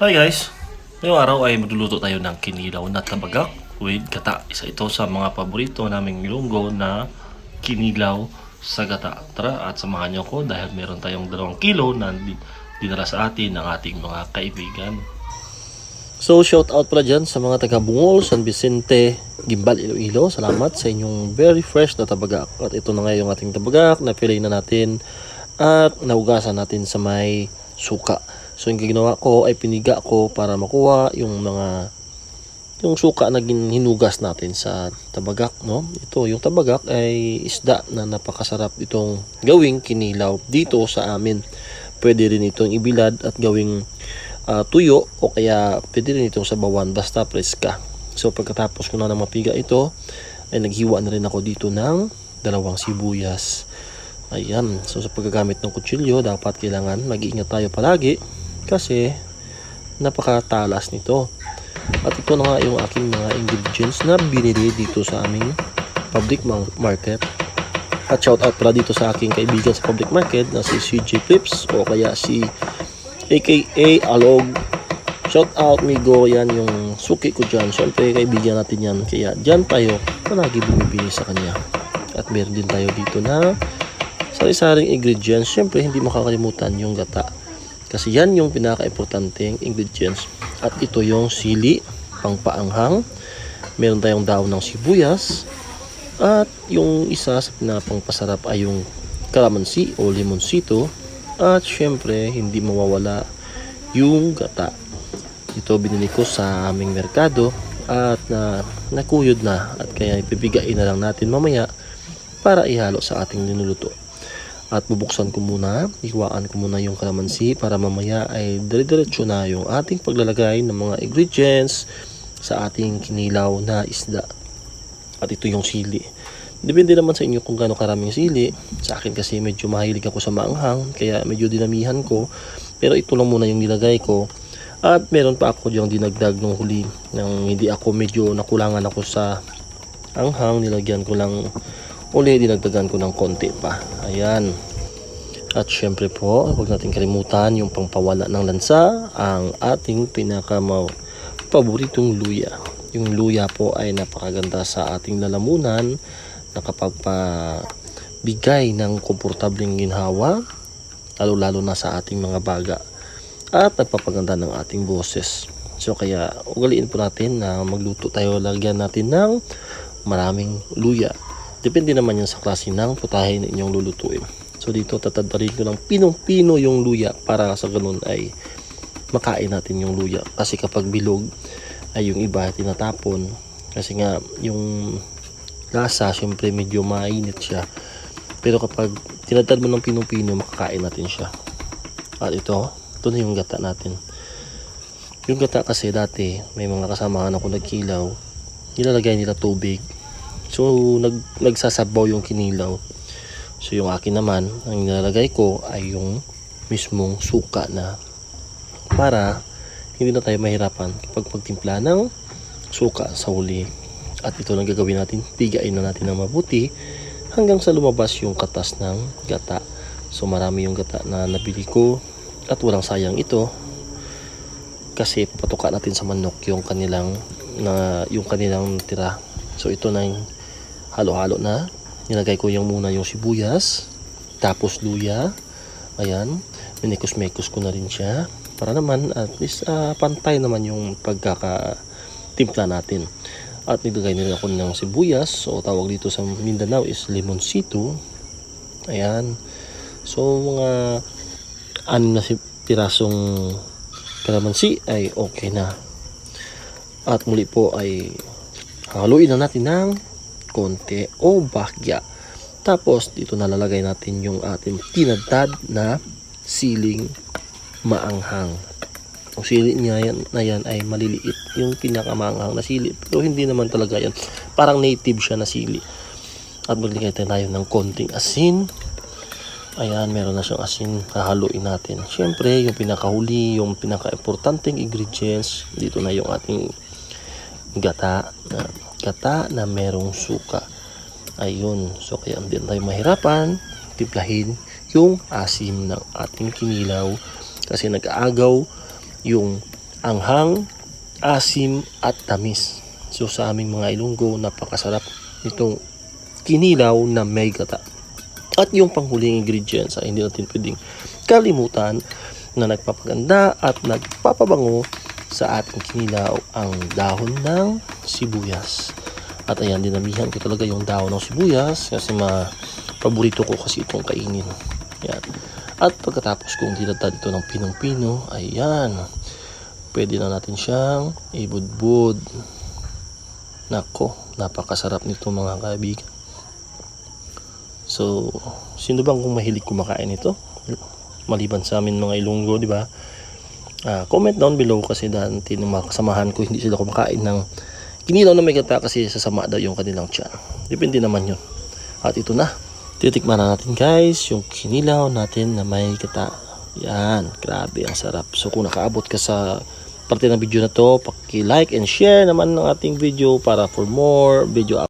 Hi guys! Ngayong araw ay magluluto tayo ng kinilaw na tabagak with gata. Isa ito sa mga paborito naming lunggo na kinilaw sa gata. Tara at samahan niyo ko dahil meron tayong dalawang kilo na di- dinala sa atin ng ating mga kaibigan. So shout out pala dyan sa mga taga Bungol, San Vicente, Gimbal, Iloilo. Salamat sa inyong very fresh na tabagak. At ito na nga yung ating tabagak na pilay na natin at nahugasan natin sa may suka. So yung ginawa ko ay piniga ko para makuha yung mga yung suka na hinugas natin sa tabagak, no? Ito, yung tabagak ay isda na napakasarap itong gawing kinilaw dito sa amin. Pwede rin itong ibilad at gawing ah, tuyo o kaya pwede rin itong sabawan basta preska. So pagkatapos ko na na mapiga ito, ay naghiwa na rin ako dito ng dalawang sibuyas. Ayan, so sa paggagamit ng kutsilyo, dapat kailangan mag-iingat tayo palagi kasi napakatalas nito. At ito na nga yung aking mga ingredients na binili dito sa aming public ma- market. At shout out pala dito sa aking kaibigan sa public market na si CJ Flips o kaya si aka Alog. Shout out Migo, yan yung suki ko dyan. Siyempre kaibigan natin yan. Kaya dyan tayo palagi bumibili sa kanya. At meron din tayo dito na sari-saring ingredients. Siyempre hindi makakalimutan yung gata. Kasi yan yung pinaka-importanteng ingredients. At ito yung sili, pangpaanghang. Meron tayong daon ng sibuyas. At yung isa sa pinapangpasarap ay yung kalamansi o limonsito. At syempre, hindi mawawala yung gata. Ito binili ko sa aming merkado at na nakuyod na at kaya ipibigain na lang natin mamaya para ihalo sa ating linuluto. At bubuksan ko muna, iwaan ko muna yung kalamansi para mamaya ay dire-diretso na yung ating paglalagay ng mga ingredients sa ating kinilaw na isda. At ito yung sili. Depende naman sa inyo kung gaano karaming sili. Sa akin kasi medyo mahilig ako sa maanghang, kaya medyo dinamihan ko. Pero ito lang muna yung nilagay ko. At meron pa ako yung dinagdag nung huli nang hindi ako medyo nakulangan ako sa anghang. Nilagyan ko lang uli, dinagdagan ko ng konti pa. Ayan. At syempre po, huwag natin kalimutan yung pangpawala ng lansa, ang ating pinaka paboritong luya. Yung luya po ay napakaganda sa ating lalamunan, nakapagpabigay ng komportableng ginhawa, lalo-lalo na sa ating mga baga at nagpapaganda ng ating boses. So kaya ugaliin po natin na magluto tayo lagyan natin ng maraming luya. Depende naman yan sa klase ng putahe na inyong lulutuin. So dito tatadarin ko ng pinong-pino yung luya para sa ganun ay makain natin yung luya. Kasi kapag bilog ay yung iba tinatapon. Kasi nga yung lasa syempre medyo mainit siya. Pero kapag tinatad mo ng pinong-pino makakain natin siya. At ito, ito na yung gata natin. Yung gata kasi dati, may mga kasamahan ako nagkilaw, nilalagay nila tubig. So, nag, nagsasabaw yung kinilaw. So, yung akin naman, ang nilalagay ko ay yung mismong suka na para hindi na tayo mahirapan kapag pagtimpla ng suka sa huli. At ito lang gagawin natin, pigain na natin ng mabuti hanggang sa lumabas yung katas ng gata. So marami yung gata na nabili ko at walang sayang ito kasi patuka natin sa manok yung kanilang na yung kanilang tira. So ito na yung halo-halo na. Nilagay ko yung muna yung sibuyas, tapos luya. Ayan, minikos-mekos ko na rin siya para naman at least ah, pantay naman yung pagkakatimpla natin. At nilagay nila ako ng sibuyas o tawag dito sa Mindanao is limonsito. Ayan. So mga anim na pirasong kalamansi ay okay na. At muli po ay haluin na natin ng konti o bahagya. Tapos dito nalalagay natin yung ating tinadtad na siling maanghang. Ang sili niya yan, na yan ay maliliit. Yung pinakamaanghang na sili. Pero hindi naman talaga yan. Parang native siya na sili. At maglagay tayo ng konting asin. Ayan, meron na siyang asin. Hahaluin natin. Siyempre, yung pinakahuli, yung pinaka-importanting ingredients. Dito na yung ating gata. Na, gata na merong suka. Ayun. So, kaya hindi tayo mahirapan. Timplahin yung asim ng ating kinilaw. Kasi nag-aagaw yung anghang, asim at tamis. So sa aming mga Ilonggo, napakasarap nitong kinilaw na may gata. At yung panghuling ingredients ay hindi natin pwedeng kalimutan na nagpapaganda at nagpapabango sa ating kinilaw ang dahon ng sibuyas. At ayan, dinamihan ko talaga yung dahon ng sibuyas kasi ma paborito ko kasi itong kainin. Yan. At pagkatapos kong dinadad ito ng pinong-pino, ayan, pwede na natin siyang ibudbud. Nako, napakasarap nito mga kaibigan. So, sino bang kung mahilig kumakain ito? Maliban sa amin mga Ilonggo, di ba? Ah, comment down below kasi dati ng mga kasamahan ko hindi sila kumakain ng kinilaw na may gata kasi sasama daw yung kanilang tiyan. Depende naman yun. At ito na. Titikman na natin guys yung kinilaw natin na may gata. Yan, grabe ang sarap. So kung nakaabot ka sa parte ng video na to, paki-like and share naman ng ating video para for more video